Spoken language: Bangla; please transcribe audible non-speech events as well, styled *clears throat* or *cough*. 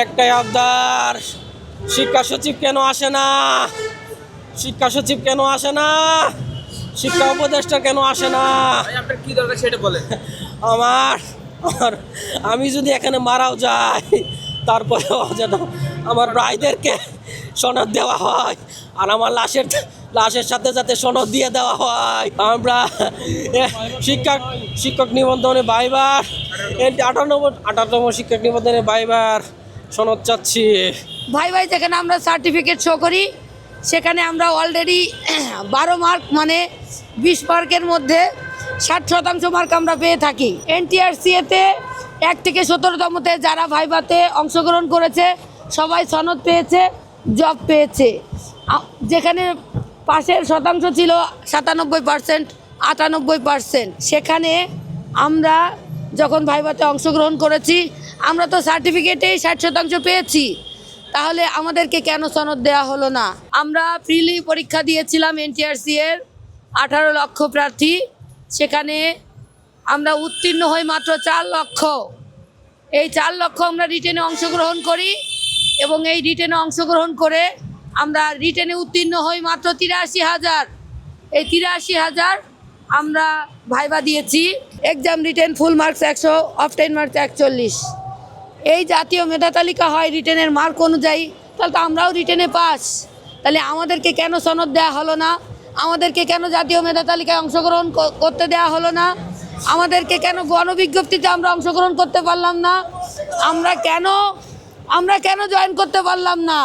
একটাই আবদার। শিক্ষা সচিব কেন আসে না? শিক্ষা সচিব কেন আসে না? শিক্ষা উপদেষ্টা কেন আসে না? আপনার কি দরকার সেটা বলেন। আমার আমার আমি যদি এখানে মারাও যাই তারপরেও যেন আমার ভাইদেরকে সনদ দেওয়া হয় আর আমার লাশের লাশের সাথে সাথে সনদ দিয়ে দেওয়া হয়। আমরা শিক্ষক শিক্ষক নিবন্ধনে বাইবার আটানব্বই আটানব্বই শিক্ষক নিবন্ধনে বাইবার সনদ চাচ্ছি। ভাই ভাই, যেখানে আমরা সার্টিফিকেট শো করি, সেখানে আমরা অলরেডি *clears throat* বারো মার্ক মানে বিশ মার্কের মধ্যে ষাট শতাংশ মার্ক আমরা পেয়ে থাকি। এনটিআরসিএতে এক থেকে সতেরোতমতে যারা ভাইভাতে অংশগ্রহণ করেছে, সবাই সনদ পেয়েছে জব পেয়েছে। যেখানে পাশের শতাংশ ছিল সাতানব্বই পার্সেন্ট আটানব্বই পার্সেন্ট সেখানে আমরা যখন ভাইভাতে অংশগ্রহণ করেছি, আমরা তো সার্টিফিকেটেই ষাট শতাংশ পেয়েছি। তাহলে আমাদেরকে কেন সনদ দেওয়া হলো না? আমরা প্রিলি পরীক্ষা দিয়েছিলাম এনটিআরসি এর আঠারো লক্ষ প্রার্থী। সেখানে আমরা উত্তীর্ণ হই মাত্র চার লক্ষ। এই চার লক্ষ আমরা রিটেনে অংশগ্রহণ করি এবং এই রিটেনে অংশগ্রহণ করে আমরা রিটেনে উত্তীর্ণ হই মাত্র তিরাশি হাজার। এই তিরাশি হাজার আমরা ভাইবা দিয়েছি। এক্সাম রিটেন ফুল মার্কস একশো অফ টেন মার্কস একচল্লিশ। এই জাতীয় মেধা তালিকা হয় রিটেনের মার্ক অনুযায়ী, তাহলে তো আমরাও রিটেনে পাস তাহলে আমাদেরকে কেন সনদ দেওয়া হলো না? আমাদেরকে কেন জাতীয় মেধা তালিকায় অংশগ্রহণ করতে দেওয়া হলো না? আমাদেরকে কেন গণবিজ্ঞপ্তিতে আমরা অংশগ্রহণ করতে পারলাম না? আমরা কেন আমরা কেন জয়েন করতে পারলাম না?